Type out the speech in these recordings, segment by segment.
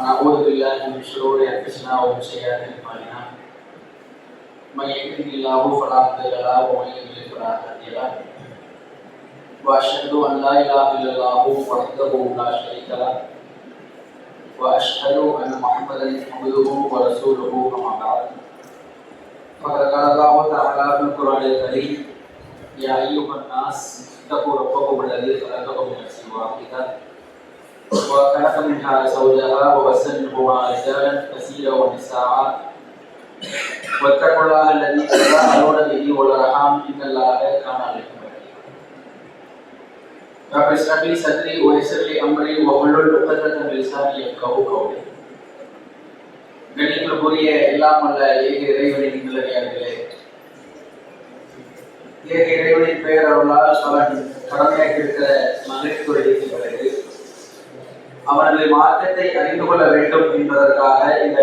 ونعوذ بالله من شرور انفسنا ومن سيئات اعمالنا من يهده الله فلا مضل له ومن يضلل فلا هادي له واشهد ان لا اله الا الله وحده لا شريك له واشهد ان محمدا عبده ورسوله اما بعد فقد قال الله تعالى في القران الكريم يا ايها الناس اتقوا ربكم الذي خلقكم من نفس واحده وخلق منها زوجها وبث منهما رجالا كثيرا ونساء واتقوا الله الذي تساءلون به والأرحام إن الله كان عليكم رقيبا رب اشرح لي صدري ويسر لي أمري واحلل عقدة من لساني يفقهوا قولي கணிப்புக்குரிய எல்லாம் அல்ல ஏக இறைவனின் நல்லடியார்களே ஏக இறைவனின் பெயர் அவர்களால் அவன் கடமையாக இருக்கிற மகிழ்ச்சிக்கு பிறகு அவனது மார்க்கத்தை அறிந்து கொள்ள வேண்டும் என்பதற்காக இந்த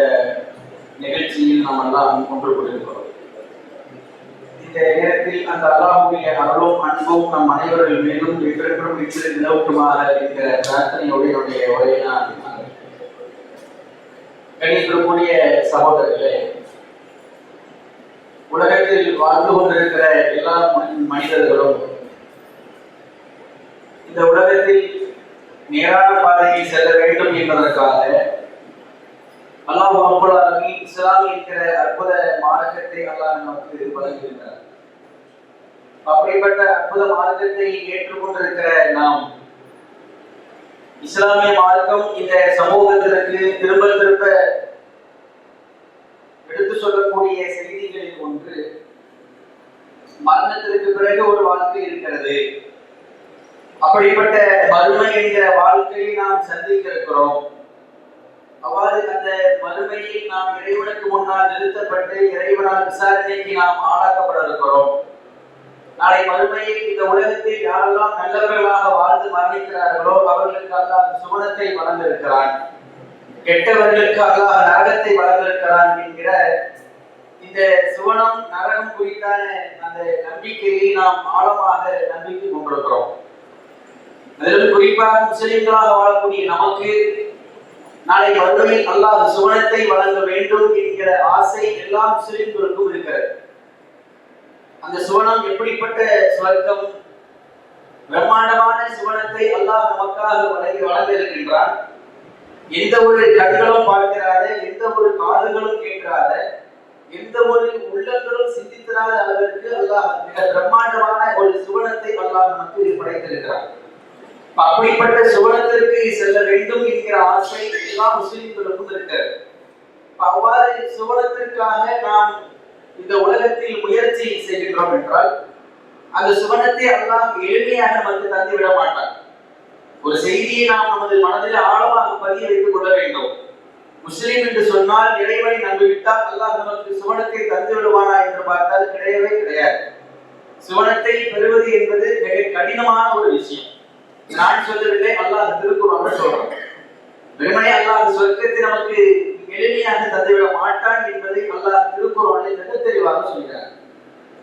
நிகழ்ச்சியில் நாம் எல்லாம் ஒன்று கொண்டிருக்கிறோம் இந்த நேரத்தில் அந்த அல்லாஹுடைய அருளும் அன்பும் நம் அனைவர்கள் மேலும் என்றென்றும் இன்று நிலவுக்குமாக இருக்கிற பிரார்த்தனையோடு என்னுடைய உரையை நான் கணிக்கக்கூடிய சகோதரர்களே உலகத்தில் வாழ்ந்து கொண்டிருக்கிற எல்லா மனி- மனிதர்களும் இந்த உலகத்தில் நேரான பாதையில் செல்ல வேண்டும் என்பதற்காக அல்லாஹ் அம்புலாமி இஸ்லாம் என்கிற அற்புத மார்க்கத்தை அல்லாஹ் நமக்கு வழங்கியிருக்கிறார் அப்படிப்பட்ட அற்புத மார்க்கத்தை ஏற்றுக்கொண்டிருக்கிற நாம் இஸ்லாமிய மார்க்கம் இந்த சமூகத்திற்கு திரும்ப திரும்ப எடுத்து சொல்லக்கூடிய செய்திகளில் ஒன்று மரணத்திற்கு பிறகு ஒரு வாழ்க்கை இருக்கிறது. அப்படிப்பட்ட மறுமை என்கிற வாழ்க்கையை நாம் சந்திக்க இருக்கிறோம் அவ்வாறு அந்த மறுமையில் நாம் இறைவனுக்கு முன்னால் நிறுத்தப்பட்டு இறைவனால் விசாரணைக்கு நாம் ஆளாக்கப்பட இருக்கிறோம் நாளை மறுமையில் இந்த உலகத்தில் யாரெல்லாம் நல்லவர்களாக வாழ்ந்து மரணிக்கிறார்களோ அவர்களுக்கு அல்லாஹ் சுவனத்தை வளர்ந்திருக்கிறான் கெட்டவர்களுக்கு அல்லாஹ் நரகத்தை வழங்கியிருக்கிறான் என்கிற இந்த சுவனம் நரகம் குறித்தான அந்த நம்பிக்கையை நாம் ஆழமாக நம்பிக்கை கொண்டிருக்கிறோம். அதிலும் குறிப்பாக முஸ்லிம்களாக வாழக்கூடிய நமக்கு நாளை மறுமையில் அல்லாஹ் சுவனத்தை வழங்க வேண்டும் என்கிற ஆசை எல்லா முஸ்லிம்களுக்கும் இருக்கிறது. அந்த சுவனம் எப்படிப்பட்ட சுவர்க்கம்? பிரம்மாண்டமான சுவனத்தை அல்லாஹ் நமக்காக வழங்கி வழங்க இருக்கின்றான் எந்த ஒரு கண்களும் பார்க்கிறாத எந்த ஒரு காதுகளும் கேட்காத எந்த ஒரு உள்ளங்களும் சிந்தித்திராத அளவிற்கு அல்லாஹ் மிக பிரம்மாண்டமான ஒரு சுவனத்தை அல்லாஹ் நமக்கு படைத்திருக்கிறான். அப்படிப்பட்ட சுவனத்திற்கு செல்ல வேண்டும் என்கிற ஆசை எல்லா முஸ்லிம்களுக்கும் இருக்கிறது அவ்வாறு சுவனத்திற்காக நாம் இந்த உலகத்தில் முயற்சி செய்கின்றோம் என்றால் அந்த சுவனத்தை எல்லாம் எளிமையாக நமக்கு தந்து விட மாட்டார் ஒரு செய்தியை நாம் நமது மனதில் ஆழமாக பதிய வைத்துக் கொள்ள வேண்டும். முஸ்லீம் என்று சொன்னால் இறைவனை நம்பிவிட்டால் அல்லாஹ் நமக்கு சுவனத்தை தந்து விடுவானா என்று பார்த்தால் கிடையவே கிடையாது. சுவனத்தை பெறுவது என்பது மிக கடினமான ஒரு விஷயம். நான் சொல்லவில்லை அல்லாஹ் திருக்குறான் சொல்றான். வெறுமனே அல்லாஹ் சொர்க்கத்தை நமக்கு எளிமையாக தந்துவிட மாட்டான் என்பதை அல்லாஹ் திருக்குறளில் மிக தெளிவாக சொல்கிறார்.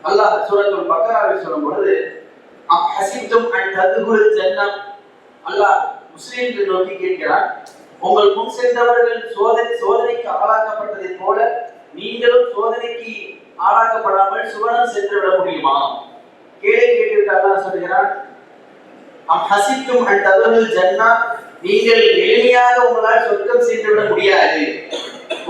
அல்லாஹ் சூரத்துல் பக்கராவில் சொல்லும் பொழுது அம் ஹசிப்தும் அன் ஜன்னம். அல்லாஹ் முஸ்லீம்கள் நோக்கி கேட்கிறான் உங்கள் முன் சென்றவர்கள் சோதனை சோதனைக்கு ஆளாக்கப்பட்டதை போல நீங்களும் சோதனைக்கு ஆளாக்கப்படாமல் சுவனம் சென்று விட முடியுமா? கேள்வி கேட்டிருக்க அல்லாஹ் சொல்கிறான் அம் ஹசித்தும் அன் ஜன்னா நீங்கள் எளிமையாக உங்களால் சொர்க்கம் சென்றுவிட முடியாது.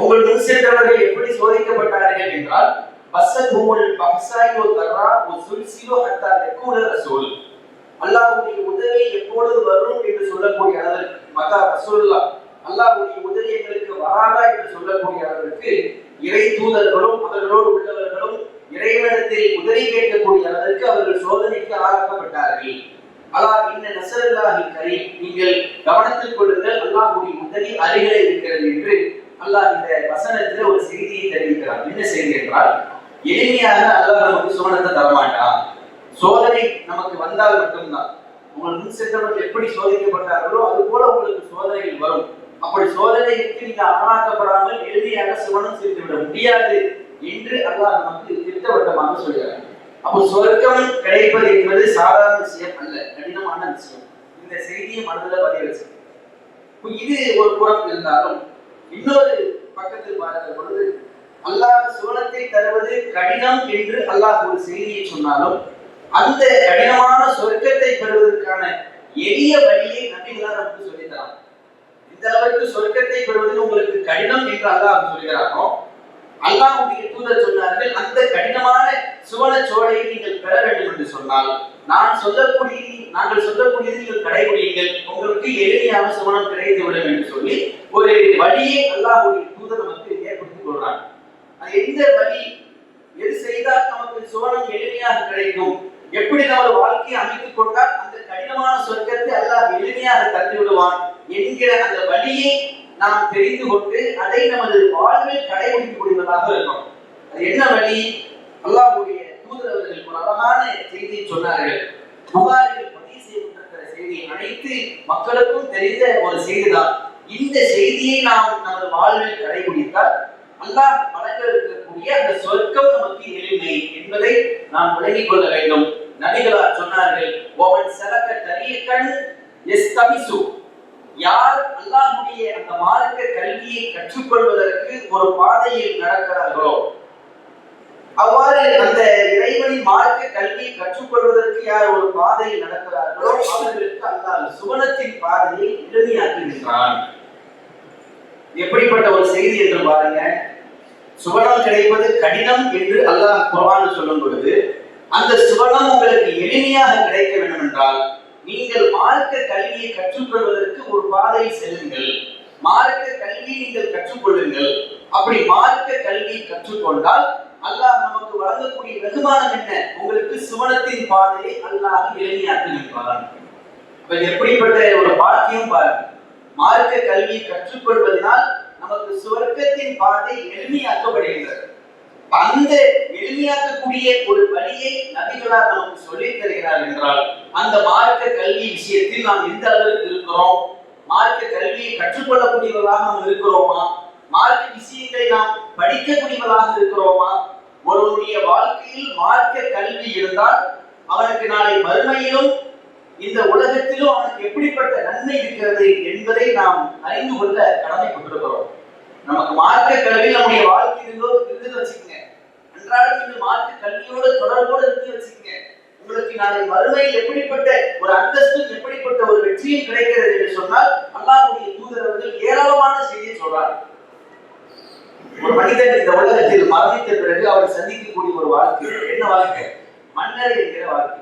உங்கள் முன் சென்றவர்கள் எப்படி சோதிக்கப்பட்டார்கள் என்றால் பசகுமுல் பக்சாயோ தர்ரா ஒரு சுல்சிலோ ஹத்தா நெக்கூல ரசூல். அல்லாஹ்வுடைய உதவி எப்பொழுது வரும் என்று சொல்லக்கூடிய அளவிற்கு மகா ரசூல்லா அல்லாஹ்வுடைய உதவி எங்களுக்கு வராதா என்று சொல்லக்கூடிய அளவிற்கு இறை தூதர்களும் அவர்களோடு உள்ளவர்களும் இறைவனத்தில் உதவி கேட்கக்கூடிய அளவிற்கு அவர்கள் சோதனைக்கு ஆளாக்கப்பட்டார்கள். அலா இன்ன நசரல்லாஹி கரீம். நீங்கள் கவனத்தில் கொள்ளுங்கள் அல்லாஹ்வுடைய உதவி அருகிலே இருக்கிறது என்று அல்லாஹ் இந்த வசனத்துல ஒரு செய்தியை தெரிவிக்கிறார் என்ன செய்தி என்றால் எளிமையாக அல்லாஹ் நமக்கு சுவனத்தை தரமாட்டான். சோதனை நமக்கு வந்தால் மட்டும்தான். உங்கள் முன் சென்றவர்கள் எப்படி சோதிக்கப்பட்டார்களோ அது போல உங்களுக்கு சோதனைகள் வரும். அப்படி சோதனைக்கு நீங்க அமலாக்கப்படாமல் எளிமையாக சுவனம் செய்து விட முடியாது என்று அல்லாஹ் நமக்கு திட்டவட்டமாக சொல்கிறார் அப்போ சொர்க்கம் கிடைப்பது என்பது சாதாரண விஷயம் அல்ல. முக்கியமான விஷயம் இந்த செய்தியை மனதில் பதிய வச்சு இது ஒரு புறம் இருந்தாலும் இன்னொரு பக்கத்தில் பார்க்கிற பொழுது அல்லாஹ் சுவனத்தை தருவது கடினம் என்று அல்லாஹ் ஒரு செய்தியை சொன்னாலும் அந்த கடினமான சொர்க்கத்தை பெறுவதற்கான எளிய வழியை நபிகளார் நமக்கு சொல்லித்தரான் இந்த அளவுக்கு சொர்க்கத்தை பெறுவது உங்களுக்கு கடினம் என்று அல்லாஹ் சொல்கிறானோ? அல்லாஹ்வுடைய தூதர் சொன்னார்கள் அந்த கடினமான சுவன சோலையை நீங்கள் பெற வேண்டும் என்று சொன்னால் நான் சொல்லக்கூடிய நாங்கள் சொல்லக்கூடியது நீங்கள் கடைபிடிங்கள் உங்களுக்கு எளிமையான சுவனம் கிடைத்து விடும் என்று சொல்லி ஒரு வழியை அல்லாஹுடைய தூதர் நமக்கு ஏற்படுத்திக் கொள்றாங்க அது எந்த வழி? எது செய்தால் நமக்கு சுவனம் எளிமையாக கிடைக்கும்? எப்படி நமது வாழ்க்கையை அமைத்துக் கொண்டால் அந்த கடினமான சொர்க்கத்தை அல்லாஹ் எளிமையாக தந்து விடுவான் என்கிற அந்த வழியை நாம் தெரிந்து கொண்டு அதை நமது வாழ்வில் கடைபிடித்து இருக்கும் அது என்ன வழி? அல்லாஹுடைய தூதர் அவர்கள் ஒரு அழகான செய்தியை சொன்னார்கள். புகாரில் பதிவு செய்யப்பட்டிருக்கிற செய்தி அனைத்து மக்களுக்கும் தெரிந்த ஒரு செய்திதான். இந்த செய்தியை நாம் நமது வாழ்வில் கடைபிடித்தால் அல்லாஹ் வழங்க இருக்கக்கூடிய அந்த சொர்க்கம் நமக்கு எளிமை என்பதை நாம் விளங்கிக் கொள்ள வேண்டும். நபிகளார் சொன்னார்கள் ஒவன் கல்யக்கன்னு எஸ் தமிசு யார் அல்லாஹுடைய அந்த மார்க்க கல்வியை கற்றுக்கொள்வதற்கு ஒரு பாதையில் நடக்கிறார்களோ அவ்வாறு அந்த இறைவனின் மார்க்க கல்வியை கற்றுக்கொள்வதற்கு யார் ஒரு பாதையில் நடக்கிறார்களோ அவர்களுக்கு அல்லாஹ் சுவனத்தின் பாதையை எளிமையாக்குகின்றான் எப்படிப்பட்ட ஒரு செய்தி என்று பாருங்க. சுவனம் கிடைப்பது கடினம் என்று அல்லாஹ் குர்ஆன் சொல்லும் பொழுது அந்த சுவனம் உங்களுக்கு எளிமையாக கிடைக்க வேண்டும் என்றால் நீங்கள் மார்க்க கல்வியை கற்றுக்கொள்வதற்கு ஒரு பாதையில் செல்லுங்கள். மார்க்க கல்வி நீங்கள் கற்றுக்கொள்ளுங்கள். அப்படி மார்க்க கல்வியை கற்றுக்கொண்டால் அல்லாஹ் நமக்கு வழங்கக்கூடிய வெகுமானம் என்ன? உங்களுக்கு சுவனத்தின் பாதையை அல்லாஹ் இளைஞாக்கி இப்ப எப்படிப்பட்ட ஒரு பாக்கியம் பாருங்க. மார்க்க கல்வி கற்றுக்கொள்வதனால் நமக்கு சுவர்க்கத்தின் பாதை எளிமையாக்கப்படுகின்றது அந்த எளிமையாக்கக்கூடிய ஒரு வழியை நபிகளார் நமக்கு சொல்லித் தருகிறார் என்றால் அந்த மார்க்க கல்வி விஷயத்தில் நாம் எந்த அளவுக்கு இருக்கிறோம்? மார்க்க கல்வியை கற்றுக்கொள்ளக்கூடியவர்களாக நாம் இருக்கிறோமா? மார்க்க விஷயங்களை நாம் படிக்கக்கூடியவர்களாக இருக்கிறோமா? ஒருவருடைய வாழ்க்கையில் மார்க்க கல்வி இருந்தால் அவனுக்கு நாளை மறுமையிலும் இந்த உலகத்திலும் அவனுக்கு எப்படிப்பட்ட நன்மை இருக்கிறது என்பதை நாம் அறிந்து கொள்ள கடமைப்பட்டிருக்கிறோம். நமக்கு மார்க்க கல்வி நம்முடைய வாழ்க்கையில் இருந்தோ இருந்து வச்சுக்கோங்க. அன்றாடம் இந்த மார்க்க கல்வியோட தொடர்போடு இருந்து வச்சுக்கோங்க. உங்களுக்கு நாளை மறுமையில் எப்படிப்பட்ட ஒரு அந்தஸ்தும் எப்படிப்பட்ட ஒரு வெற்றியும் கிடைக்கிறது என்று சொன்னால் அல்லாஹுடைய தூதர் அவர்கள் ஏராளமான செய்தியை சொல்றார். ஒரு மனிதன் இந்த உலகத்தில் மரணித்த பிறகு அவர் சந்திக்கக்கூடிய ஒரு வாழ்க்கை. என்ன வாழ்க்கை? மன்னர் என்கிற வாழ்க்கை.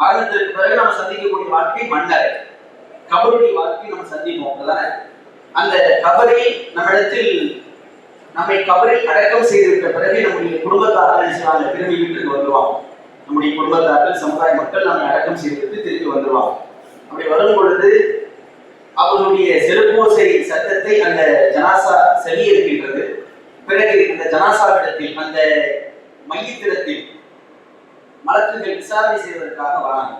மரணத்திற்கு பிறகு நம்ம சந்திக்கக்கூடிய வாழ்க்கை மன்னர். கபருடைய வாழ்க்கை நம்ம சந்திப்போம் தானே அந்த கபரை நம்மிடத்தில் நம்மை கபரில் அடக்கம் செய்திருக்க பிறகு நம்முடைய குடும்பத்தார் என்ன செய்வாங்க? திரும்பி குடும்பத்தார்கள் சமுதாய மக்கள் நம்மை அடக்கம் செய்துவிட்டு திரும்பி வந்துருவாங்க அப்படி வரும் பொழுது அவருடைய செருப்போசை சத்தத்தை அந்த ஜனாசா செவி இருக்கின்றது பிறகு அந்த ஜனாசாவிடத்தில் அந்த மையத்திடத்தில் மலக்குகள் விசாரணை செய்வதற்காக வராங்க.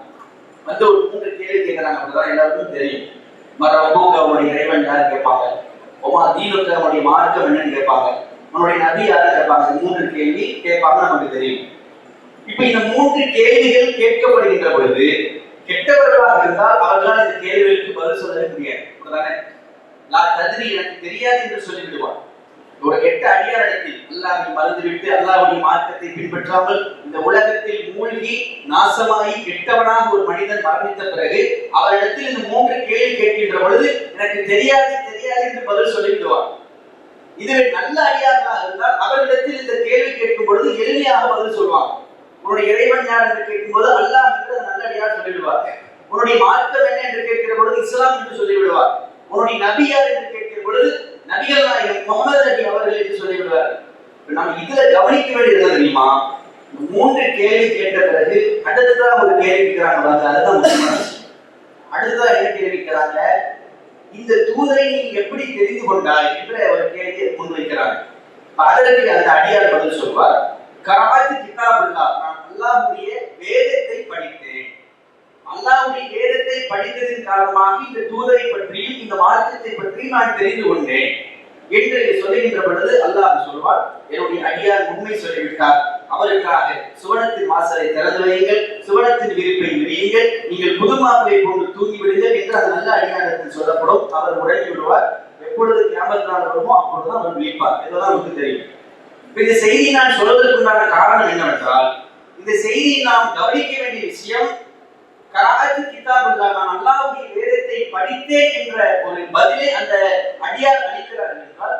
வந்து ஒரு மூன்று கேள்வி கேட்கிறாங்க அப்படிதான் எல்லாருக்கும் தெரியும். மரபுக்கு அவனுடைய இறைவன் யாரு கேட்பாங்க? ஒவ்வொரு தீனுக்கு அவனுடைய மார்க்கம் என்னன்னு கேட்பாங்க. உன்னுடைய நபி யாரு கேட்பாங்க? மூன்று கேள்வி கேட்பாங்க நமக்கு தெரியும். இப்ப இந்த மூன்று கேள்விகள் கேட்கப்படுகின்ற பொழுது கெட்டவர்களாக இருந்தால் அவர்களால் இந்த கேள்விகளுக்கு பதில் சொல்லவே முடியாது. நான் தந்திரி எனக்கு தெரியாது என்று சொல்லிவிடுவான். ஒரு கெட்ட அடியாரிடத்தில் மறந்து மறந்துவிட்டு அல்லாஹுடைய மார்க்கத்தை பின்பற்றாமல் இந்த உலகத்தில் மூழ்கி நாசமாகி கெட்டவனாக ஒரு மனிதன் மரணித்த பிறகு அவரிடத்தில் இந்த மூன்று கேள்வி கேட்கின்ற பொழுது எனக்கு தெரியாது தெரியாது என்று பதில் சொல்லிவிடுவார் இதுவே நல்ல அடியார்களாக இருந்தால் அவரிடத்தில் இந்த கேள்வி கேட்கும் பொழுது எளிமையாக பதில் சொல்வாங்க உன்னுடைய இறைவன் யார் என்று கேட்கும்போது அல்லாஹ் என்று நல்லடியார் நல்ல சொல்லிவிடுவார். உன்னுடைய மார்க்கம் என்ன என்று கேட்கிற பொழுது இஸ்லாம் என்று சொல்லிவிடுவார். உன்னுடைய நபி யார் என்று கேட்கிற பொழுது நபிகள் நாயகம் முகமது நபி அவர்கள் என்று சொல்லிவிடுவார். நாம் இதுல கவனிக்க வேண்டியது தெரியுமா? மூன்று கேள்வி கேட்ட பிறகு அடுத்ததா ஒரு கேள்வி கேட்கிறாங்க அதுதான் முக்கியமான அடுத்ததா என்ன கேள்வி கேட்கிறாங்க? இந்த தூதரை நீ எப்படி தெரிந்து கொண்டாய் என்ற ஒரு கேள்வியை முன்வைக்கிறாங்க அதற்கு அந்த அடியார் பதில் சொல்வார். கராத்து கிதாபுல்லா நான் வேதத்தை படித்தேன். அல்லாஹுடைய வேதத்தை படித்ததன் காரணமாக இந்த தூதரை பற்றியும் இந்த மார்க்கத்தை பற்றியும் நான் தெரிந்து கொண்டேன் என்று சொல்லுகின்ற பொழுது அல்லாஹ் சொல்வார் என்னுடைய அடியார் உண்மை சொல்லிவிட்டார். அவருக்காக சுவனத்தின் வாசலை திறந்து வையுங்கள் சுவனத்தின் விரிப்பை விரியுங்கள். நீங்கள் புது மாப்பிளை போன்று தூங்கி விடுங்கள் என்று அது நல்ல அடியாரத்தில் சொல்லப்படும். அவர் உறங்கி விடுவார். எப்பொழுது கியாமத் நாள் வருமோ அப்பொழுது அவர் விழிப்பார். இதுதான் நமக்கு தெரியும். இந்த செய்தி நான் சொல்வதற்குண்டான காரணம் என்னவென்றால் இந்த செய்தியை நாம் கவனிக்க வேண்டிய விஷயம் கராத்து கிதாபுல்லா நான் அல்லாவுடைய வேதத்தை படித்தேன் என்ற ஒரு பதிலை அந்த அடியார் அளிக்கிறார் என்றால்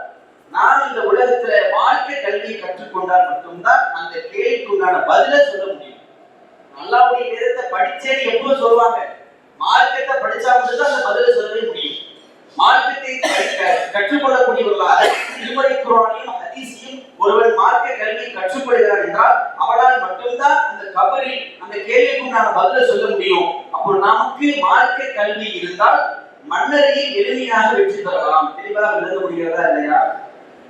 நான் இந்த உலகத்துல வாழ்க்கை கல்வியை கற்றுக்கொண்டால் மட்டும்தான் அந்த கேள்விக்குண்டான பதிலை சொல்ல முடியும். அல்லாவுடைய வேதத்தை படிச்சேன்னு எப்போ சொல்லுவாங்க? மார்க்கத்தை படிச்சா மட்டும்தான் அந்த பதில சொல்லவே முடியும். மார்க்கத்தை கற்றுக்கொள்ளக்கூடியவர்களாக திருமலை குரானையும் ஹதீஸையும் ஒருவன் மார்க்க கல்வி கற்றுக்கொள்கிறான் என்றால் அவனால் மட்டும்தான் அந்த கபரில் அந்த கேள்விக்குண்டான பதில சொல்ல முடியும். அப்போ நமக்கு மார்க்க கல்வி இருந்தால் மன்னரையை எளிமையாக வெற்றி பெறலாம். தெளிவாக விளங்க முடிகிறதா இல்லையா?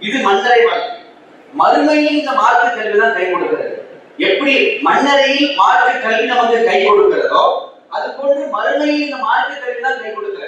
இது மன்னரை வாழ்க்கை. மறுமையில் இந்த மார்க்க கல்வி தான் கை கொடுக்கிறது. எப்படி மன்னரையில் மார்க்க கல்வி நமக்கு கை கொடுக்கிறதோ அது போன்று மறுமையில் இந்த மார்க்க கல்வி தான் கை கொடுக்கிறது.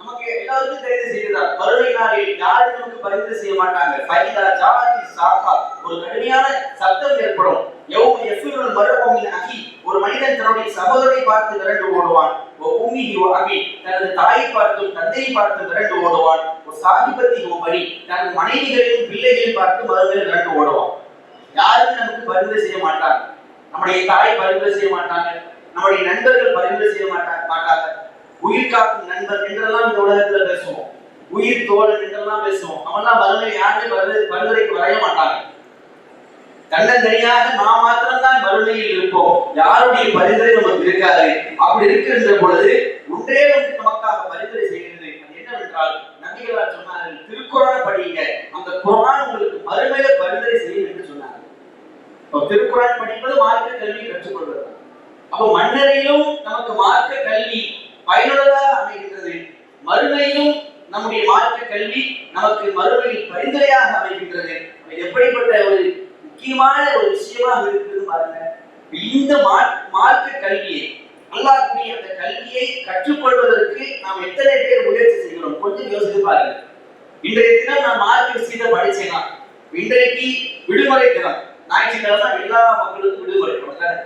நமக்கு எல்லாருக்கும் தெரிந்து செய்ததால் மறுமை நாளில் யாரும் நமக்கு பரிந்துரை செய்ய மாட்டாங்க. பைதா ஜாதி சாகா ஒரு கடுமையான சத்தம் ஏற்படும். எவ் யஃபிருல் மர்உ அகி ஒரு மனிதன் தன்னுடைய சகோதரை பார்த்து விரண்டு ஓடுவான். ஓ உம்மிஹி ஓ அபி. தனது தாயை பார்த்தும் தந்தையை பார்த்து விரண்டு ஓடுவான். ஓ சாகிபத்தி ஓ பலி தனது மனைவிகளையும் பிள்ளைகளையும் பார்த்து மறுமையில் விரண்டு ஓடுவான். யாரும் நமக்கு பரிந்துரை செய்ய மாட்டாங்க. நம்முடைய தாய் பரிந்துரை செய்ய மாட்டாங்க. நம்முடைய நண்பர்கள் பரிந்துரை செய்ய மாட்டாங்க மாட்டாங்க. உயிர் காக்கும் நண்பர் என்றெல்லாம் இந்த உலகத்துல பேசுவோம். உயிர் தோழன் என்றெல்லாம் பேசுவோம். அவன்லாம் வறுமை யாருமே பரிந்துரை பரிந்துரைக்கு வரைய மாட்டாங்க. தன்னந்தனியாக நாம் மாத்திரம்தான் வறுமையில் இருப்போம். யாருடைய பரிந்துரை நமக்கு இருக்காது. அப்படி இருக்கின்ற பொழுது ஒன்றே ஒன்று நமக்காக பரிந்துரை செய்கிறது அது என்னவென்றால் நபிகளார் சொன்னார்கள் திருக்குறான படிங்க அந்த குரான் உங்களுக்கு மறுமையில பரிந்துரை செய்யும் என்று சொன்னார்கள். இப்போ திருக்குறான் படிப்பது மார்க்க கல்வி கற்றுக்கொள்வது அப்போ மன்னரையிலும் நமக்கு மார்க்க கல்வி பயனுள்ளதாக அமைகின்றது. மறுமையும் நம்முடைய மாற்ற கல்வி நமக்கு மறுமையில் பரிந்துரையாக அமைகின்றது. எப்படிப்பட்ட ஒரு முக்கியமான ஒரு விஷயமாக இருக்கிறது பாருங்க. இந்த மா- மார்க்க கல்வியை அல்லாஹ்வுடைய அந்த கல்வியை கற்றுக்கொள்வதற்கு நாம் எத்தனை பேர் முயற்சி செய்கிறோம்? கொஞ்சம் யோசித்து பாருங்க. இன்றைய தினம் நான் மார்க்க விஷயத்தை படிச்சேனா இன்றைக்கு விடுமுறை தினம். ஞாயிற்றுக்கிழமை எல்லா மக்களுக்கும் விடுமுறை. அப்படித்தானே?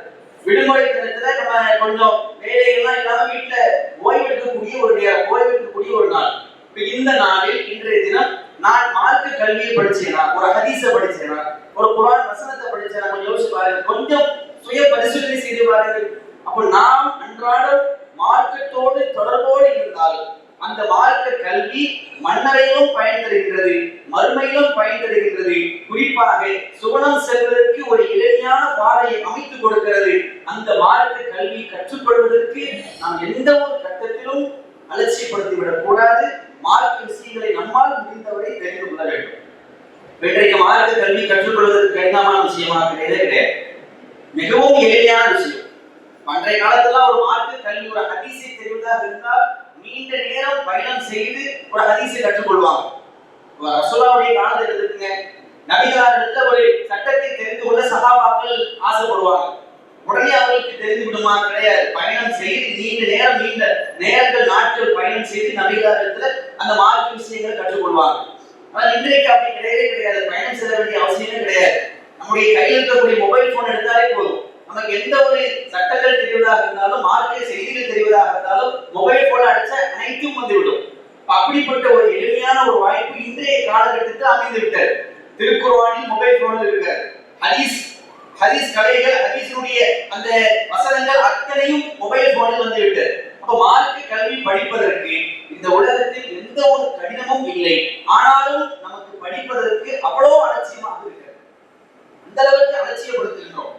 விடுமுறை தினத்துல நம்ம கொஞ்சம் வேலைகள்லாம் இல்லாம வீட்டுல ஓய்வு எடுக்கக்கூடிய ஒரு நேரம் ஓய்வு எடுக்கக்கூடிய ஒரு நாள் இப்ப இந்த நாளில் இன்றைய தினம் நான் மார்க்க கல்வியை படிச்சேனா? ஒரு ஹதீஸ படிச்சேனா? ஒரு குரான் வசனத்தை படிச்சேனா? கொஞ்சம் யோசிச்சு பாருங்க. கொஞ்சம் சுய பரிசீலனை செய்து பாருங்கள். அப்போ நாம் அன்றாடம் மார்க்கத்தோடு தொடர்போடு இருந்தால் அந்த மார்க்க கல்வி மன்னரையிலும் பயன் தருகின்றது மறுமையிலும் பயன் தருகின்றது குறிப்பாக சுவனம் செல்வதற்கு ஒரு எளிமையான பாதையை அமைத்துக் கொடுக்கிறது. அந்த மார்க்க கல்வி கற்றுக்கொள்வதற்கு நாம் எந்த ஒரு கட்டத்திலும் அலட்சியப்படுத்திவிடக் கூடாது மார்க்க விஷயங்களை நம்மால் முடிந்தவரை தெரிந்து கொள்ள வேண்டும். இன்றைக்கு மார்க்க கல்வி கற்றுக்கொள்வதற்கு கடினமான விஷயமா கிடையவே கிடையாது மிகவும் எளிமையான விஷயம். பண்டைய காலத்துல ஒரு மார்க்க கல்வி ஒரு ஹதீஸை தெரிவதாக இருந்தால் நீண்ட நேரம் பயணம் செய்து ஒரு ஹதீஸை கற்றுக்கொள்வாங்க. ரசோலாவுடைய காலத்தில் இருக்குங்க. நபிகளாரிடத்துல ஒரு சட்டத்தை தெரிந்து கொள்ள சகாபாக்கள் ஆசைப்படுவாங்க. உடனே அவர்களுக்கு தெரிந்து விடுமா கிடையாது. பயணம் செய்து நீண்ட நேரம் நீண்ட நேரங்கள் நாட்கள் பயணம் செய்து நபிகளாரிடத்துல அந்த மார்க்க விஷயங்களை கற்றுக்கொள்வாங்க. ஆனால் இன்றைக்கு அப்படி கிடையவே கிடையாது. பயணம் செல்ல வேண்டிய அவசியமே கிடையாது. நம்முடைய கையில் இருக்கக்கூடிய மொபைல் போன் எடுத்தாலே போதும். நமக்கு எந்த ஒரு சட்டங்கள் தெரிவதாக இருந்தாலும் மார்க்க செய்திகள் தெரிவதாக இருந்தாலும் மொபைல் போன் அடிச்சா அனைத்தும் வந்துவிடும். அப்படிப்பட்ட ஒரு எளிமையான ஒரு வாய்ப்பு இன்றைய காலகட்டத்தில் அமைந்து விட்டது திருக்குர்ஆனில் மொபைல் போனில் இருக்காரு ஹதீஸ் ஹதீஸ் கலைகள் ஹதீஸினுடைய அந்த வசனங்கள் அத்தனையும் மொபைல் போனில் வந்து விட்டது அப்ப மார்க்க கல்வி படிப்பதற்கு இந்த உலகத்தில் எந்த ஒரு கடினமும் இல்லை. ஆனாலும் நமக்கு படிப்பதற்கு அவ்வளோ அலட்சியமாக இருக்கிறது. அந்த அளவுக்கு அலட்சியப்படுத்துகிறோம்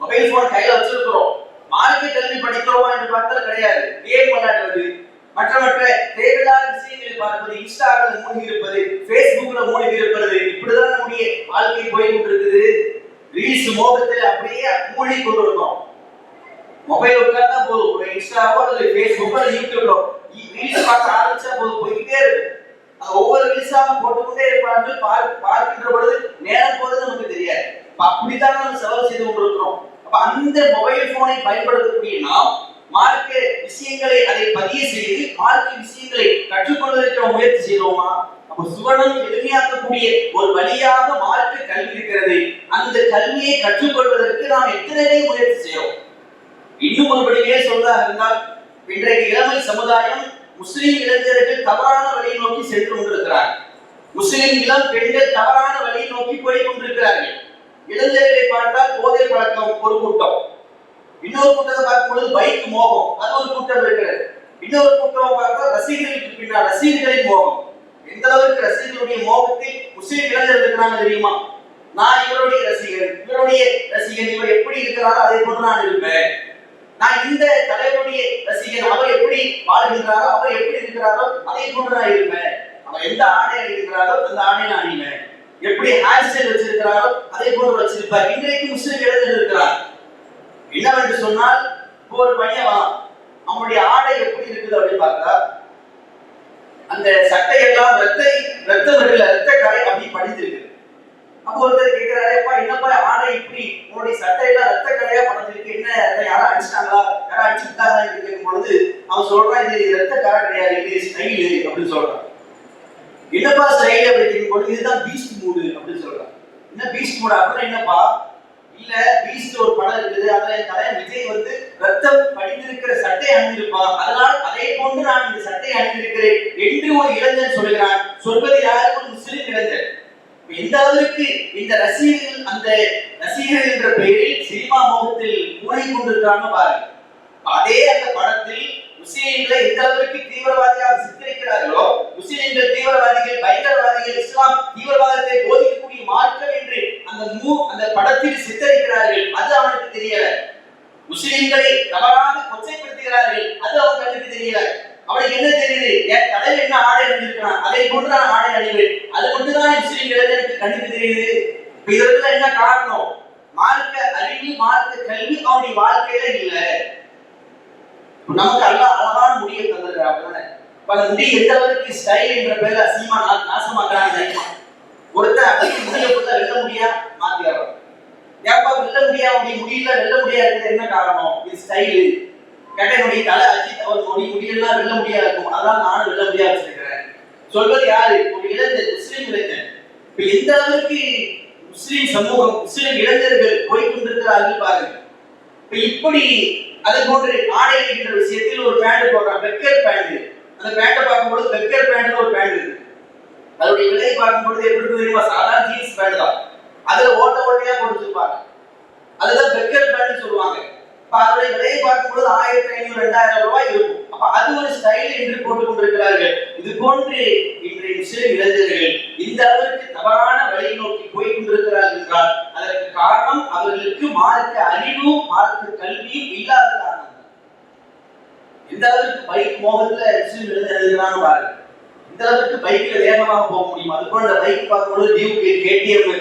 மொபைல் போன் கையில வச்சிருக்கிறோம். மார்க்க கல்வி படிக்கிறோமா என்று பார்த்தால் கிடையாது. கேம் விளையாடுவது மற்றவற்றை மற்ற தேவையில்லாத விஷயங்களை பார்ப்பது இன்ஸ்டாகிராம் மூழ்கி இருப்பது பேஸ்புக்ல மூழ்கி இருப்பது இப்படிதான் நம்முடைய வாழ்க்கை போய் கொண்டிருக்குது ரீல்ஸ் மோகத்தில் அப்படியே மூழ்கி கொண்டு இருக்கோம் மொபைல் உட்கார்ந்தா போதும். ஒரு இன்ஸ்டாவோ அல்லது ஃபேஸ்புக்கோ அல்லது யூடியூப்லோ ரீல்ஸ் பார்க்க ஆரம்பிச்சா போதும். போய்கிட்டே இருக்கு அது ஒவ்வொரு ரீல்ஸாக போட்டுக்கொண்டே இருப்பார்கள் பார்க்க பார்க்கின்ற பொழுது நேரம் போகிறது நமக்கு தெரியாது. அப்படித்தான் நம்ம செலவு செய்து கொண்டிருக்கிறோம். அப்ப அந்த மொபைல் போனை பயன்படுத்தக்கூடிய நாம் மார்க்க விஷயங்களை அதை பதிய செய்து மார்க்க விஷயங்களை கற்றுக்கொள்வதற்கு முயற்சி செய்தோமா அப்ப எளிமையாக்கக்கூடிய ஒரு வழியாக மார்க்க கல்வி இருக்கிறது. அந்த கல்வியை கற்றுக்கொள்வதற்கு நாம் எத்தனை முயற்சி செய்யறோம்? இன்னும் ஒருபடியே சொல்றதா இருந்தால் இன்றைக்கு இளமை சமுதாயம் முஸ்லிம் இளைஞர்கள் தவறான வழியை நோக்கி சென்று கொண்டிருக்கிறார். முஸ்லிம் இளம் பெண்கள் தவறான வழியை நோக்கி போய் கொண்டிருக்கிறார்கள். இளைஞர்களை பார்த்தால் போதை பழக்கம் ஒரு கூட்டம். இன்னொரு கூட்டத்தை பார்க்கும்பொழுது பைக் மோகம் அது ஒரு கூட்டம் இருக்கிறது. இன்னொரு கூட்டம் பார்த்தா ரசிகர்களுக்கு பின்னால் ரசிகர்களின் மோகம். எந்த அளவுக்கு ரசிகர்களுடைய மோகத்தை முஸ்லிம் இழந்திருக்கிறாங்க இருக்கிறாங்க தெரியுமா? நான் இவருடைய ரசிகர் இவருடைய ரசிகர் இவர் எப்படி இருக்கிறாரோ அதே போன்று நான் இருப்பேன். நான் இந்த தலைவருடைய ரசிகர் அவர் எப்படி வாழ்கின்றாரோ அவர் எப்படி இருக்கிறாரோ அதே போன்று நான் இருப்பேன். அவர் எந்த ஆடை அணிகிறாரோ அந்த ஆடை நான் அணிவேன். எப்படி ஹேர் ஸ்டைல் வச்சிருக்கிறாரோ அதே போன்று வச்சிருப்பார். இன்றைக்கு முஸ்லிம் இளைஞர் என்னவென்று சொன்னால் ஒரு பையன் அவனுடைய ஆடை எப்படி இருக்குது அப்படின்னு பார்த்தா அந்த சட்டையெல்லாம் ரத்த ரத்தம் இருக்குல்ல ரத்த கரை அப்படி படிஞ்சிருக்கு அப்போ ஒருத்தர் கேட்கிறாரு அப்பா என்னப்பா ஆடை இப்படி உன்னுடைய சட்டையெல்லாம் ரத்த கரையா படைஞ்சிருக்கு. என்ன அதை யாரா அடிச்சிட்டாங்களா? யாரா அடிச்சுட்டாங்களா என்று கேட்கும் பொழுது அவன் சொல்றான் இது ரத்த கரை கிடையாது இது ஸ்டைலு அப்படின்னு சொல்றான். என்னப்பா ஸ்டைல் அப்படி கேட்கும் பொழுது இதுதான் பீஸ்ட் மூடு அப்படின்னு சொல்றான். என்ன பீஸ்ட் மூடு அப்படின்னா என்னப்பா? இல்ல பீஸ்ட் ஒரு படம் இருக்குது அதுல என் தலைவன் விஜய் வந்து ரத்தம் படிந்திருக்கிற சட்டை அணிந்திருப்பான். அதனால் அதே போன்று நான் இந்த சட்டை அணிந்திருக்கிறேன் என்று ஒரு இளைஞன் சொல்கிறான். சொல்வது யாருக்கும் ஒரு முஸ்லிம் இளைஞர் எந்த அளவிற்கு இந்த ரசிகர்கள் அந்த ரசிகர்கள் என்ற பெயரில் சினிமா முகத்தில் மூளை கொண்டிருக்கிறான்னு பாருங்க அதே அந்த படத்தில் முஸ்லிம்களை எந்த அளவிற்கு தீவிரவாதியாக சித்தரிக்கிறார்களோ முஸ்லிம்கள் தீவிரவாதிகள் பயங்கரவாதிகள் இஸ்லாம் தீவிரவாதத்தை போதிக்கக்கூடிய மார்க்கம் என்று அந்த மூ அந்த படத்தில் சித்தரிக்கிறார்கள். அது அவனுக்கு தெரியல. முஸ்லிம்களை தவறாக கொச்சைப்படுத்துகிறார்கள். அது அவன் கண்ணுக்கு தெரியல. அவனுக்கு என்ன தெரியுது? என் தலைவர் என்ன ஆடை அணிஞ்சிருக்கிறான் அதை கொண்டு நான் ஆடை அணிவேன். அது மட்டும் தான் எனக்கு கண்ணுக்கு தெரியுது. இதற்கு என்ன காரணம்? மார்க்க அறிவு மார்க்க கல்வி அவனுடைய வாழ்க்கையில இல்லை. நமக்கு அல்ல அழகான முடியை தந்திருக்கிறார் பல முடி எந்த அளவுக்கு ஸ்டைல் என்ற பேர்ல அசிங்கமா நா- நாசமாக்குறாங்க ஒருத்தர் அப்படியே முடிய கொடுத்தா வெல்ல முடியா? மாத்திடுறான் ஏப்பா வெல்ல முடியா? அப்படி முடியல வெல்ல முடியா இருக்குது என்ன காரணம்? இது ஸ்டைலு கேட்ட தலை அஜித் அவர் முடி முடியெல்லாம் வெல்ல முடியா இருக்கும் அதான் நானும் வெல்ல முடியா வச்சிருக்கிறேன் சொல்வது யாரு? ஒரு இளைஞர் முஸ்லீம் இளைஞர் இப்ப எந்த அளவுக்கு முஸ்லீம் சமூகம் முஸ்லீம் இளைஞர்கள் போய் கொண்டிருக்கிறார்கள் பாருங்க. இப்படி அது போன்று ஆடை அணிகின்ற விஷயத்தில் ஒரு பேண்ட் போடுறான் பெக்கர் பேண்ட் அந்த பேண்ட்டை பார்க்கும்போது பெக்கர் பேண்ட் ஒரு பேண்ட் இருக்கு. அதோடைய விலையை பார்க்கும்பொழுது எப்படி தெரியுமா? சாதாரண ஜீன்ஸ் பேண்ட் தான். அதுல ஓட்ட ஓட்டையா போட்டு வச்சிருப்பாங்க. அதுதான் பெக்கர் பேண்ட் சொல்லுவாங்க. இப்ப அதோடைய விலையை பார்க்கும்போது ஆயிரத்தி ஐநூறு ரெண்டாயிரம் ரூபாய் இருக்கும். அப்ப அது ஒரு ஸ்டைல் என்று போட்டுக் கொண்டிருக்கிறார்கள். இது போன்று இன்றைய முஸ்லிம் இளைஞர்கள் இந்த அளவிற்கு தவறான வழியை நோக்கி போய் கொண்டிருக்கிறார்கள் என்றால் அதற்கு காரணம் அவர்களுக்கு மார்க்க அறிவும் மார்க்க கல்வியும் இல்லாத காரணம் எந்த அளவுக்கு பைக் மோகத்துல எழுதுறாங்க பாருங்க. இந்த அளவுக்கு பைக்ல வேகமாக போக முடியும்? அது போல பைக் பார்க்கும்போது டியூக்கு கேடிஎம்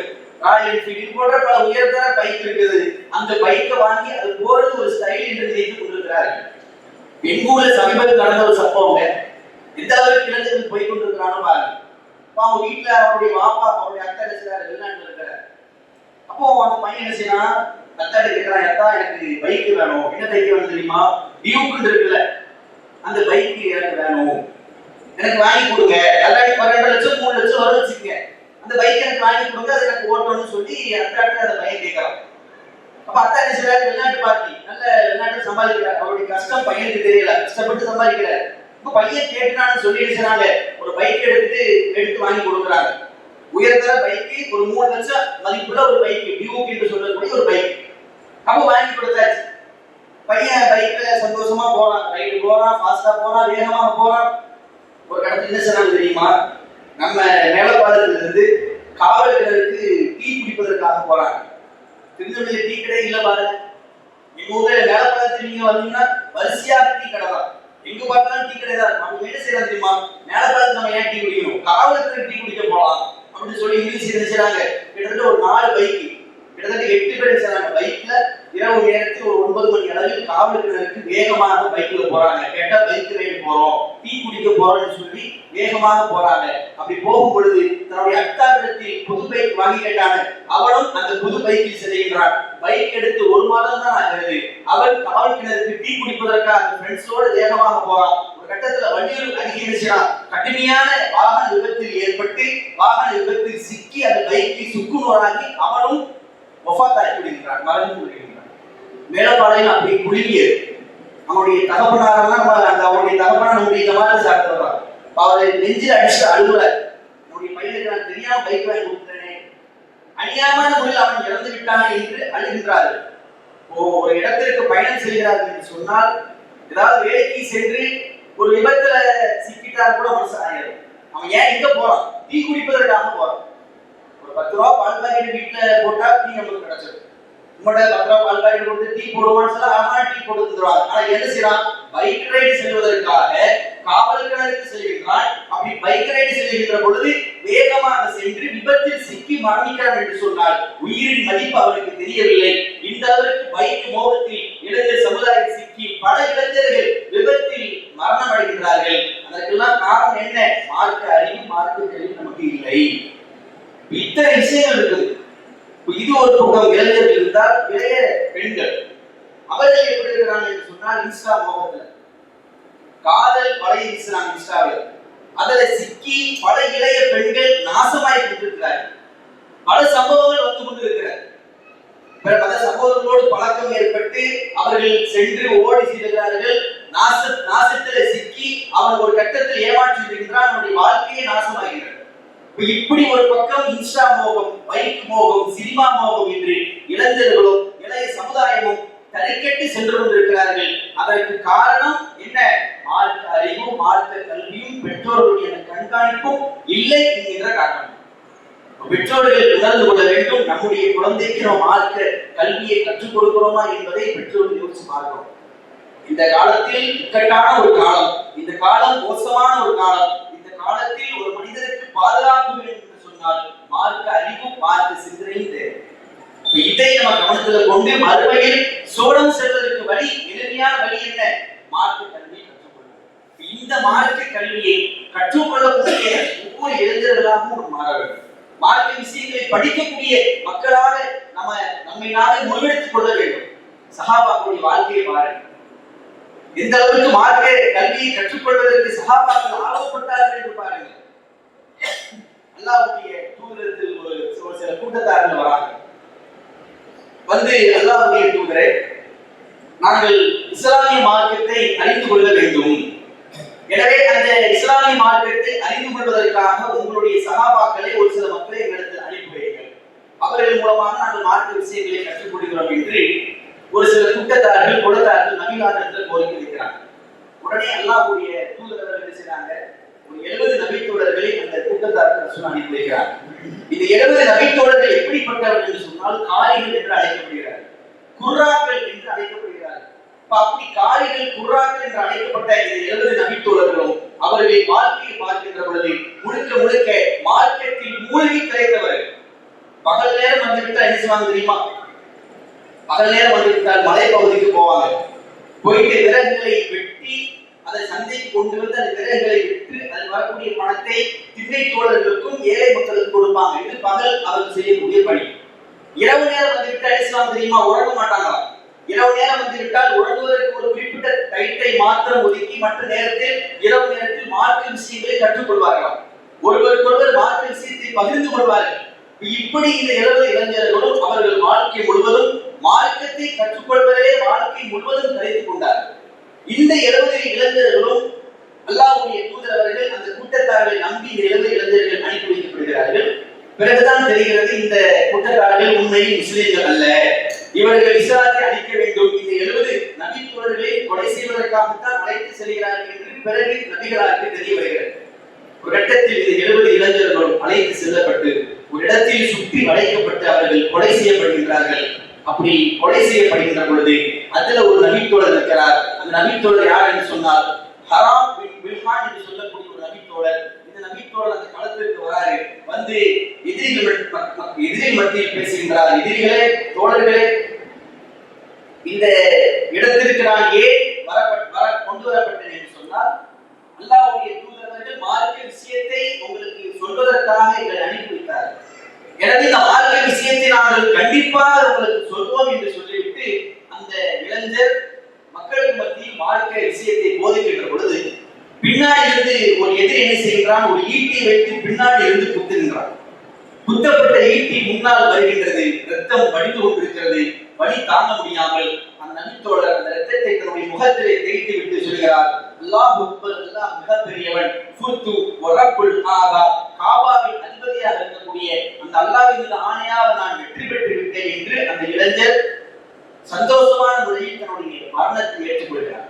ராயல் என்ஃபீல்டு போன்ற பல உயர்தர பைக் இருக்குது. அந்த பைக்கை வாங்கி அது போறது ஒரு ஸ்டைல் என்று நினைத்து கொண்டிருக்கிறார்கள். எங்க ஊர்ல சமீபத்தில் நடந்த ஒரு சம்பவங்க. எந்த அளவுக்கு இளைஞர்கள் போய் கொண்டிருக்கிறானோ பாருங்க. அவங்க வீட்டுல அவருடைய மாப்பா அவருடைய அக்கா என்ன வெளிநாட்டுல இருக்கிறார். அப்போ அந்த பையன் என்ன செய்யறான்? அத்தாடி கேட்கலாம் எத்தா எனக்கு பைக் வேணும். என்ன பைக் வேணும் தெரியுமா? டியூக்குன்னு இருக்குல்ல. அந்த பைக் எனக்கு வேணும். எனக்கு வாங்கி கொடுங்க. எல்லாரும் பன்னெண்டு லட்சம் மூணு லட்சம் வரும் வச்சுக்கங்க. அந்த பைக் எனக்கு வாங்கி கொடுங்க அதை எனக்கு ஓட்டணும்னு சொல்லி அத்தாட்ட அந்த பையன் கேட்கலாம் அப்ப அத்தா என்ன செய்யறாரு? வெளிநாட்டு பார்ட்டி நல்ல வெளிநாட்டு சம்பாதிக்கிறார். அவருடைய கஷ்டம் பையனுக்கு தெரியல. கஷ்டப்பட்டு சம்பாதிக்கிறார். இப்ப பையன் கேட்டுனான்னு சொல்லி என்ன ஒரு பைக் எடுத்து எடுத்து வாங்கி கொடுக்குறாங்க. உயர்தர பைக்கு ஒரு மூணு லட்சம் மதிப்புள்ள ஒரு பைக் டியூக் என்று சொல்லக்கூடிய ஒரு பைக் நம்ம வாங்கி கொடுத்தாச்சு. பையன் பைக்ல சந்தோஷமா போறான் ரைடு போறான் ஃபாஸ்டா போறான் வேகமாக போறான். ஒரு கடத்துல என்ன சொன்னாங்க தெரியுமா? நம்ம மேலப்பாளத்துல இருந்து காவல் டீ குடிப்பதற்காக போறாங்க. திருநெல்வேலி டீ கடை இல்ல பாருங்க எங்க ஊர்ல மேலப்பாளத்தில் நீங்க வந்தீங்கன்னா வரிசையாக டீ கடை தான். எங்க பார்த்தாலும் டீ கடை தான். நம்ம வீடு என்ன தெரியுமா? மேலப்பாளத்துல நம்ம ஏன் டீ குடிக்கணும்? காவலுக்கு டீ குடிக்க போலாம் அப்படின்னு சொல்லி இங்கிலீஷ் என்ன செய்யறாங்க கிட்டத்தட்ட ஒரு நாலு பைக் கிட்டத்தட்ட எட்டு பேர் செய்யறாங்க பைக்ல இரவு நேரத்தில் ஒரு ஒன்பது மணி அளவில் காவல்துறையினருக்கு வேகமாக பைக்ல போறாங்க. கேட்டா பைக் ரைடு போறோம். டீ குடிக்க போறோம்னு சொல்லி வேகமாக போறாங்க. அப்படி போகும் பொழுது தன்னுடைய அக்காவிடத்தில் புது பைக் வாங்கி கேட்டாங்க. அவளும் அந்த புது பைக்கில் செல்கின்றான் பைக் எடுத்து ஒரு மாதம் தான் ஆகிறது. அவள் காவல்துறையினருக்கு டீ குடிப்பதற்காக ஃப்ரெண்ட்ஸோடு வேகமாக போறான் கட்டத்துல வண்டியில் அதிகரிச்சான் கடுமையான வாகன விபத்தில் ஏற்பட்டு வாகன விபத்தில் சிக்கி அந்த பைக்கை சுக்குநூறாகி அவனும் ஒஃபாத்தாய் விடுகின்றான் மறந்து விடுகின்றான் மேலப்பாளையம் அப்படி குலுங்கியது அவனுடைய தகப்பனாரெல்லாம் அந்த அவனுடைய தகப்பனார் நம்முடைய ஜமாத்தை சாப்பிட்டுறான் அவரை. நெஞ்சில் அடிச்சு அழுகுற நம்முடைய பையனுக்கு நான் தெரியாம பைக் வாங்கி கொடுத்தேனே அநியாயமான முறையில் அவன் இறந்து விட்டானே என்று அழுகின்றார்கள். ஓ ஒரு இடத்திற்கு பயணம் செய்கிறார்கள் என்று சொன்னால் ஏதாவது வேலைக்கு சென்று ஒரு விபத்துல சிக்கிட்டா கூட மனசு ஆயிடும் அவன் ஏன் எங்க போறான்? தீ குடிப்பதற்காக போறான். ஒரு பத்து ரூபா பணம் பாக்கெட் வீட்டுல போட்டா தீ நமக்கு கிடைச்சிடும் உங்களோட பத்து ரூபா பால் பாக்கெட் கொடுத்து டீ போடுவான்னு சொல்ல ஆனா டீ போட்டு தந்துருவாங்க. ஆனா என்ன செய்யலாம் பைக் ரைடு செல்வதற்காக காவல்துறைக்கு செல்கின்றான் அப்படி பைக் ரைடு செல்கின்ற பொழுது வேகமாக சென்று விபத்தில் சிக்கி மரணிக்கிறான் என்று சொன்னால் உயிரின் மதிப்பு அவனுக்கு தெரியவில்லை. இந்த அளவுக்கு பைக் மோகத்தில் இளைஞர் சமுதாயம் சிக்கி பல இளைஞர்கள் விபத்தில் மரணம் அடைகின்றார்கள் அதற்கெல்லாம் காரணம் என்ன? மார்க்க அறிவு மார்க்க கல்வி நமக்கு இல்லை. இத்தனை விஷயங்கள் இருக்குது. இது ஒரு பக்கம் இளைஞர்கள் இருந்தால் இளைய பெண்கள் அவர்கள் எப்படி இருக்கிறாங்க என்று சொன்னால் இன்ஸ்டா மோகத்துல காதல் வலை வீசுறாங்க இன்ஸ்டாவில். அதுல சிக்கி பல இளைய பெண்கள் நாசமாய் கொண்டிருக்கிறார்கள். பல சம்பவங்கள் வந்து கொண்டிருக்கிறார் பல சம்பவங்களோடு பழக்கம் ஏற்பட்டு அவர்கள் சென்று ஓடி செல்கிறார்கள். நாச நாசத்துல சிக்கி அவன் ஒரு கட்டத்தில் ஏமாற்றி அவனுடைய வாழ்க்கையே நாசமாகிறது இப்படி ஒரு பக்கம் இன்ஸ்டா மோகம் பைக் மோகம் சினிமா மோகம் என்று இளைஞர்களும் இளைய சமுதாயமும் தலைக்கட்டு சென்று கொண்டிருக்கிறார்கள். அதற்கு காரணம் என்ன? மார்க்க அறிவும் மார்க்க கல்வியும் பெற்றோர்களுடைய கண்காணிப்பும் இல்லை என்கின்ற காரணம். பெற்றோர்கள் உணர்ந்து கொள்ள வேண்டும் நம்முடைய குழந்தைக்கு நாம் மார்க்க கல்வியை கற்றுக் கொடுக்கிறோமா என்பதை பெற்றோர்கள் யோசிச்சு பார்க்கிறோம் இந்த காலத்தில் இக்கட்டான ஒரு காலம் இந்த காலம் மோசமான ஒரு காலம். காலத்தில் ஒரு மனிதனுக்கு பாதுகாப்பு வேண்டும் என்று சொன்னால் மார்க்க அறிவும் மார்க்க சிந்தனையும் தேவை இதை நம்ம கவனத்துல கொண்டு மறுமையில் சோழம் செல்வதற்கு வழி எளிமையான வழி என்ன? மார்க்க கல்வியை கற்றுக்கொள்வது. இந்த மார்க்க கல்வியை கற்றுக்கொள்ளக்கூடிய ஒவ்வொரு இளைஞர்களாகவும் ஒரு மாற வேண்டும். மார்க்க விஷயங்களை படிக்கக்கூடிய மக்களாக நம்ம நம்மை நாளை முன்னெடுத்துக் கொள்ள வேண்டும். சகாபாக்குடைய வாழ்க்கையை பாருங்கள். எந்த அளவுக்கு மார்க்க கல்வியை கற்றுக்கொள்வதற்கு சகாபாக்கள் ஆர்வப்பட்டார்கள் என்று பாருங்கள். அல்லாவுடைய தூதரத்தில் ஒரு சில கூட்டத்தார்கள் வராங்க. வந்து அல்லாவுடைய தூதரை நாங்கள் இஸ்லாமிய மார்க்கத்தை அறிந்து கொள்ள வேண்டும். எனவே அந்த இஸ்லாமிய மார்க்கத்தை அறிந்து கொள்வதற்காக உங்களுடைய சகாபாக்களை ஒரு சில மக்களை எங்களுக்கு அனுப்பி வைங்கள் அவர்கள் மூலமாக நாங்கள் மார்க்க விஷயங்களை கற்றுக் கொடுக்கிறோம் என்று ஒரு சில கூட்டத்தார்கள் கொடுத்தார்கள். நபிகாரத்தில் கோரிக்கை வைக்கிறாங்க. உடனே அல்லாஹுடைய தூதரர்கள் என்ன செய்யறாங்க ஒரு எழுபது நபித்தோழர்களை அந்த கூட்டத்தார்கள் சொன்ன அனுப்பி வைக்கிறார் இந்த எழுபது நபித்தோழர்கள் எப்படிப்பட்டவர்கள் என்று சொன்னால் காரிகள் என்று அழைக்கப்படுகிறார்கள். குர்ராக்கள் என்று அழைக்கப்படுகிறார்கள். அப்படி காரிகள் குர்ராக்கள் என்று அழைக்கப்பட்ட இந்த எழுபது நபித்தோழர்களும் அவர்களின் வாழ்க்கையை பார்க்கின்ற பொழுது முழுக்க முழுக்க மார்க்கெட்டில் மூழ்கி கிடைத்தவர்கள் பகல் நேரம் வந்துவிட்டு என்ன தெரியுமா? பகல் நேரம் வந்துவிட்டால் மலைப்பகுதிக்கு போவாங்க. போயிட்டு விறகுகளை வெட்டி அதை சந்தைக்கு கொண்டு வந்து அந்த விறகுகளை விட்டு அதில் வரக்கூடிய பணத்தை திண்ணை தோழர்களுக்கும் ஏழை மக்களுக்கு கொடுப்பாங்க. இது பகல் அவர்கள் செய்யக்கூடிய பணி. இரவு நேரம் வந்து விட்டால் தெரியுமா? உறங்க மாட்டாங்களா இரவு நேரம் வந்துவிட்டால் உறங்குவதற்கு ஒரு குறிப்பிட்ட டைட்டை மாத்திரம் ஒதுக்கி மற்ற நேரத்தில் இரவு நேரத்தில் மார்க்க விஷயங்களை கற்றுக்கொள்வார்களாம் ஒருவருக்கொருவர் மார்க்க விஷயத்தை பகிர்ந்து கொள்வார்கள். இப்படி இந்த இளவு இளைஞர்களும் அவர்கள் வாழ்க்கை முழுவதும் மார்க்கத்தை கற்றுக்கொள்வதிலே வாழ்க்கை முழுவதும் கழித்துக் கொண்டார்கள் இந்த எழுபது இளைஞர்களும் அல்லாவுடைய தூதர் அவர்கள் அந்த கூட்டத்தார்களை நம்பி இந்த எழுபது இளைஞர்கள் அனுப்பி வைக்கப்படுகிறார்கள். பிறகுதான் தெரிகிறது இந்த கூட்டத்தார்கள் உண்மையில் முஸ்லீம்கள் அல்ல. இவர்கள் இஸ்லாத்தை அழிக்க வேண்டும். இந்த எழுபது நபித்துவர்களை கொலை செய்வதற்காகத்தான் அழைத்து செல்கிறார்கள் என்று பிறகு நபிகளாக தெரிய வருகிறது. ஒரு கட்டத்தில் இந்த எழுபது இளைஞர்களும் அழைத்து செல்லப்பட்டு ஒரு இடத்தில் சுற்றி வளைக்கப்பட்டு அவர்கள் கொலை செய்யப்படுகின்றார்கள். அப்படி கொலை செய்யப்படுகின்ற பொழுது அதுல ஒரு நபித்தோழர் இருக்கிறார். அந்த நபித்தோழர் யார் என்று சொன்னால் ஹராம் பின் பில்ஹான் என்று சொல்லக்கூடிய ஒரு நபித்தோழர். இந்த நபித்தோழர் அந்த களத்திற்கு வராரு. வந்து எதிரிகள் எதிரிகள் மத்தியில் பேசுகின்றார். எதிரிகளே தோழர்களே இந்த இடத்திற்கு நான் ஏன் வரப்பட் வர கொண்டு வரப்பட்டேன் என்று சொன்னால் அல்லாவுடைய தூதரவர்கள் மார்க்க விஷயத்தை உங்களுக்கு சொல்வதற்காக எங்களை அனுப்பி வைத்தார்கள். எனவே இந்த வாழ்க்கை விஷயத்தை நாங்கள் கண்டிப்பாக உங்களுக்கு சொல்வோம் என்று சொல்லிவிட்டு அந்த இளைஞர் மக்களுக்கு மத்தியில் வாழ்க்கை விஷயத்தை போதிக்கின்ற பொழுது பின்னாடி இருந்து ஒரு எதிரி என்ன செய்கின்றான்? ஒரு ஈட்டி வைத்து பின்னாடி இருந்து குத்துகின்றான். குத்தப்பட்ட ஈட்டி முன்னால் வருகின்றது ரத்தம் வடிந்து கொண்டிருக்கிறது வலி தாங்க முடியாமல் நபித்தோழர் அந்த ரத்தத்தை தன்னுடைய முகத்திலே தேய்த்து விட்டு சொல்கிறார் அல்லாஹ் அக்பர் அல்லாஹ் மிகப்பெரியவன். ஃபுத்து வரப்புல் ஆகா காபாவின் அதிபதியாக இருக்கக்கூடிய அந்த அல்லாவின் ஆணையாக நான் வெற்றி பெற்று விட்டேன் என்று அந்த இளைஞர் சந்தோஷமான முறையில் தன்னுடைய மரணத்தை ஏற்றுக்கொள்கிறார்.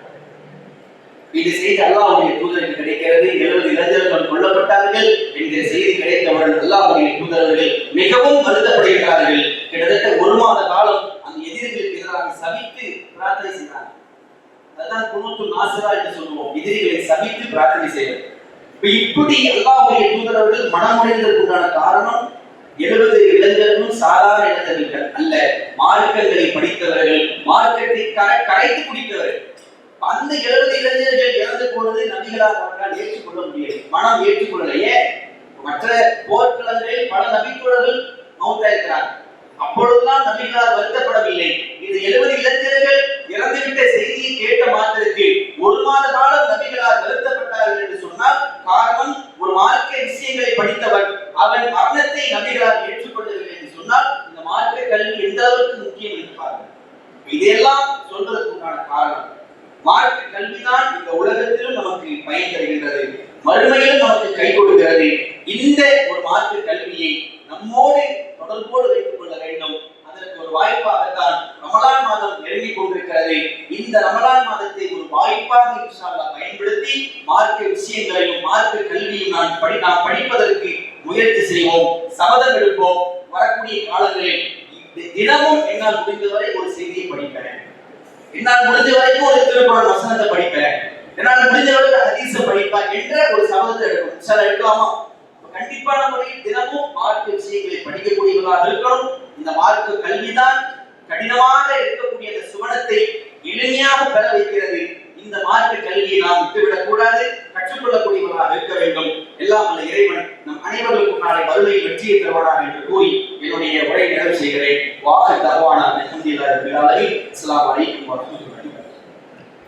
இது செய்தி அல்லாஹுடைய தூதருக்கு கிடைக்கிறது. எழுபது இளைஞர்கள் கொல்லப்பட்டார்கள். என்கிற செய்தி கிடைத்தவுடன் அல்லாஹுடைய தூதர்கள் மிகவும் வருத்தப்படுகிறார்கள். கிட்டத்தட்ட ஒரு மாத காலம் எதிராக சபித்து பிரார்த்தனை செய்தாங்க அதுதான் குணத்து நாசரா என்று சொல்லுவோம். எதிரிகளை சபித்து பிரார்த்தனை செய்வது இப்ப இப்படி அல்லாஹ்வுடைய தூதரவர்கள் மனமுடைந்ததற்கு உண்டான காரணம் எழுபது இளைஞர்களும் சாதாரண இளைஞர்கள் அல்ல. மார்க்கங்களை படித்தவர்கள் மார்க்கத்தை கரை- கரைத்து குடித்தவர்கள். அந்த எழுபது இளைஞர்கள் இறந்து போனது நபிகளால் அவர்களால் ஏற்றுக்கொள்ள முடியாது மனம் ஏற்றுக்கொள்ளலையே. மற்ற போர்க்களங்களில் பல நபித்தோழர்கள் மௌத்தாயிருக்கிறார் அப்பொழுதுதான் நபிகளார் வருத்தப்படவில்லை. இந்த எழுபது இளைஞர்கள் இறந்துவிட்ட செய்தியை கேட்ட மாத்திரத்தில் ஒரு மாத காலம் நபிகளார் வருத்தப்பட்டார்கள் என்று சொன்னால் காரணம் ஒரு மார்க்க விஷயங்களை படித்தவன் அவன் மரணத்தை நபிகளார் ஏற்றுக்கொள்ளவில்லை என்று சொன்னால் இந்த மார்க்க கல்வி எந்த அளவுக்கு முக்கியம் என்று பாருங்கள் இதையெல்லாம் சொல்வதற்கு உண்டான காரணம் மார்க்க கல்விதான் இந்த உலகத்திலும் நமக்கு பயன் தருகின்றது மறுமையிலும் நமக்கு கை கொடுக்கிறது. இந்த ஒரு மார்க்க கல்வியை நம்மோடு தொடர்போடு வைத்து கொள்ள வேண்டும் அதற்கு ஒரு வாய்ப்பாகத்தான் ரமலான் மாதம் நெருங்கிக் கொண்டிருக்கிறது இந்த ரமலான் மாதத்தை ஒரு வாய்ப்பாக பயன்படுத்தி மார்க்க விஷயங்களையும் மார்க்க கல்வியும் நான் படி நாம் படிப்பதற்கு முயற்சி செய்வோம் சபதம் எடுப்போம். வரக்கூடிய காலங்களில் தினமும் என்னால் முடிந்தவரை ஒரு செய்தியை படிப்பேன். என்னால் முடிஞ்ச வரைக்கும் ஒரு திருக்குறள் வசனத்தை படிப்பேன். என்னால் முடிஞ்ச வரைக்கும் ஹதீஸ படிப்பேன் என்ற ஒரு சபதத்தை எடுக்கும் சில எடுக்கலாமா? கண்டிப்பான முறையில் தினமும் மார்க்க விஷயங்களை படிக்கக்கூடியவர்களாக இருக்கணும். இந்த மார்க்க கல்விதான் கடினமாக இருக்கக்கூடிய அந்த சுவனத்தை எளிமையாக பெற வைக்கிறது. இந்த மார்க்க கல்வியை நாம் விட்டுவிடக் கூடாது. கற்றுக்கொள்ளக்கூடியவர்களாக இருக்க வேண்டும். எல்லாம் அந்த இறைவன் நம் அனைவருக்கும் நாளை வறுமையில் வெற்றியை தருவானாக என்று கூறி என்னுடைய உரை நிறைவு செய்கிறேன். வாக்கு தருவானா அலமதுல்லாஹி இஸ்லாம் அலைக்கும் வரஹ்மத்துல்லாஹி